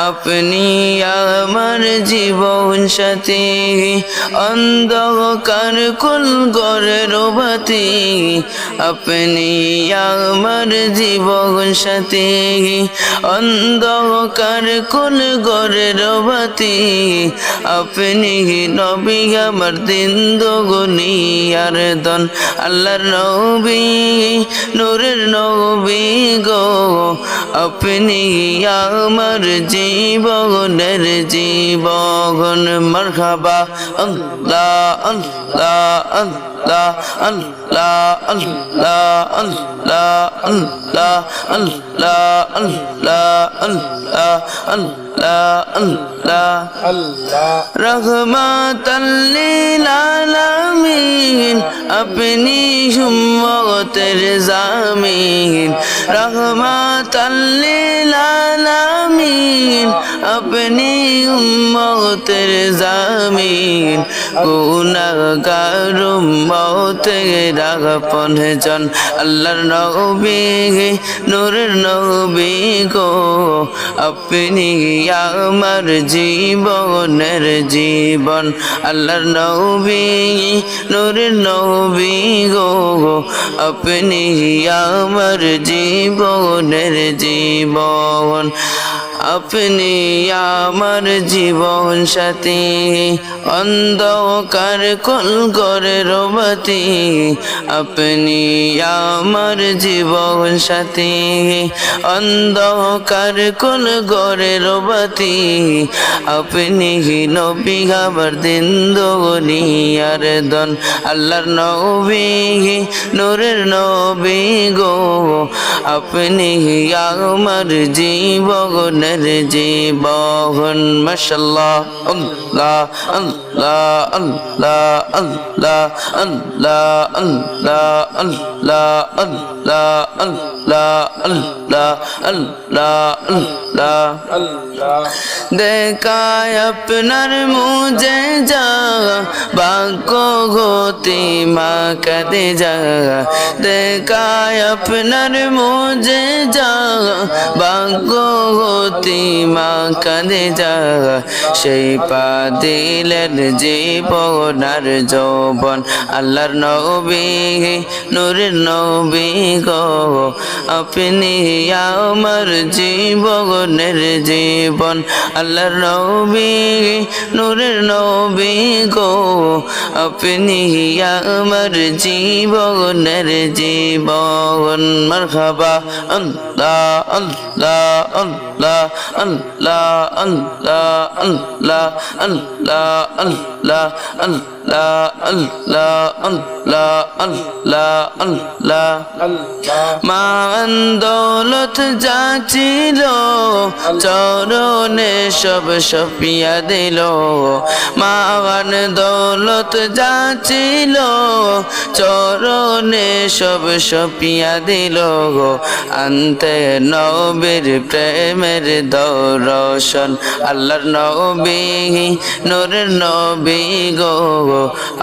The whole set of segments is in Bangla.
আপনি আমার জীবন সাথী অন্ধকার কুল গরের বাতি আপনি আমার জীবন সাথী অন্ধকার কুল গরের বাতি আপনি নবী আমার দিন দগুনি আর দন আল্লাহর নবী নূরের নবী গো আপনি আমার জীবনের জীবন মারহাবা আল্লাহ আল্লাহ আল্লাহ আল্লাহ আল্লাহ আল্লাহ আল্লাহ আল্লাহ আল্লাহ আল্লাহ আল্লাহ আল্লাহ আল্লাহ রহমাতাল্লিল আলামিন আপনি সুম্মতের জামিন রহমাতাল্লিল আলামিন আপনি উম্মতের জামিন। গুনাহগার উম্মতের আপন জন। আল্লাহর নবী, নূরের নবী গো। আপনি আমার জীবনের জীবন। আল্লাহর নবী, নূরের নবী গো। আপনি আমার জীবনের জীবন। আপনি আমার জীবন সাথী অন্ধকার কল করে রবাতি আপনি আমার জীবন সাথী অন্ধকার কল করে রবাতি আপনি নবী আমার দিন দুনিয়ার দন আল্লাহর নবী নূরের নবী গো আপনি আমার জীবনের জীবন মাশাল্লাহ আল্লাহ আল্লাহ আল্লাহ আল্লাহ আল্লাহ আল্লাহ আল্লাহ আল্লাহ আল্লাহ আল্লাহ আল্লাহ আল্লাহ আল্লাহ দেখায় আপনার মুঝে যা ভাগ্য গতি মা কাদে যা দেখায় আপনার মুঝে যা ভাগ্য গতি মা কাদে যা সেই পা দিলেন জীবনার যৌবন। আল্লাহর নবী, নূরের নবী গো, আপনি আমার জীবনের জীবন। আল্লাহর নবী, নূরের নবী গো, আপনি আমার জীবনের জীবন। মারহাবা, আল্লাহ আল্লাহ আল্লাহ। আল্লাহ আল্লাহ আল্লাহ আল্লাহ আল্লাহ আল্লাহ আল্লাহ আল্লাহ আল্লাহ। আল্লাহ। মান দৌলত যাচিল চরণে সব সপিয়া দিল। মান দৌলত যাচিল চরণে সব সপিয়া দিল। আনতে নবীর প্রেমের দৌরসন আল্লাহর নবী নূরের নবী গো।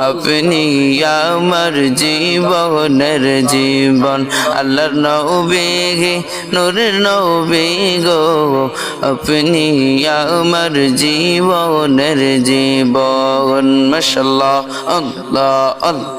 আপনি আমার জীবনের জীবন, আল্লাহর নবী নূরের নবী গো। আপনি আমার জীবনের জীবন মাশাল্লাহ আল্লাহ আল্লাহ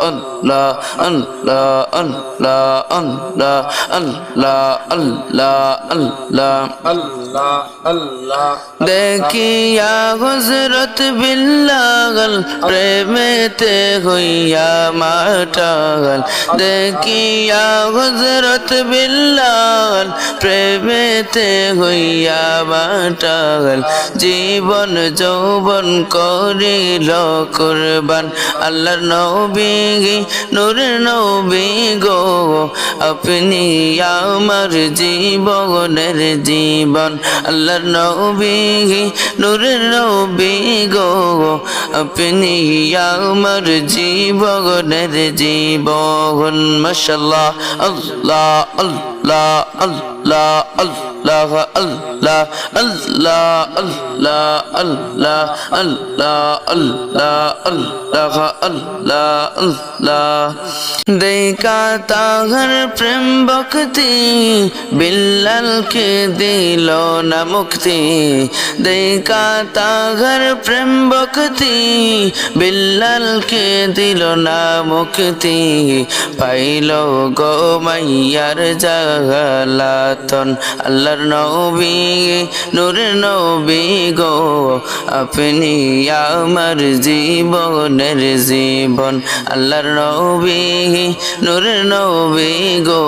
আল্লাহ আল্লাহ আল্লাহ আল্লাহ আল্লাহ আল্লাহ আল্লাহ আল্লাহ আল্লাহ দেখিয়া হজরত বিল্লাগল প্রেমেতে হইয়া মাটাগল দেখিয়া হজরত বিল্লাগল প্রেমেতে হইয়া মাটাগল জীবন যৌবন করিল কুরবান। আল্লাহর নবী নূর নবী গো। আপনি আমার জীবনের জীবন। আল্লাহর নবী নূরের নবী গো। আপনি আমার জীবনের জীবন। মশাল্লাহ, আল্লাহ আল্লাহ। আল্লাহ আল্লাহ আল্লাহ আল্লাহ আল্লাহ আল্লাহ আল্লাহ আল্লাহ আল্লাহ আল্লাহ আল্লাহ দেখা তাহার প্রেম ভক্তি, বিল্লালকে দিল না মুক্তি। দেখা তাহার প্রেম ভক্তি, বিল্লালকে দিল না মুক্তি। পাইল গো মাইয়ার জাগালাতন আল্লাহর নবী, নূর নবী গো, আপনি আমার জীবনের জীবন। আল্লাহর নবী, নূর নবী গো,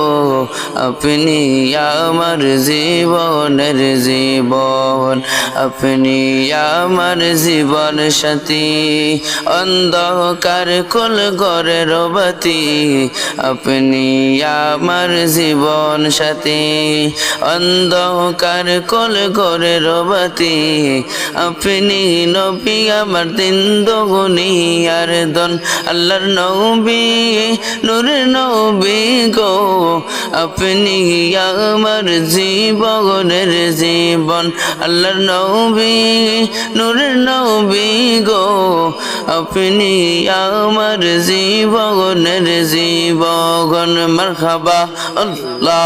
আপনি আমার জীবনের জীবন। আপনি আমার জীবন সাথী, অন্ধকার কুল ঘরের বাতি আপনি আমার জীবন সাথী অন্ধকার কুল ঘরের বাতি আপনি নবী, আমার দিন দগুনি আর দন আল্লাহর নবী নূর নবী গো। আপনি আমার জীবনের জীবন, আল্লাহর নবী নূর নবী গো। আপনি আমার জীবনের জীবন মারহাবা আল্লাহ।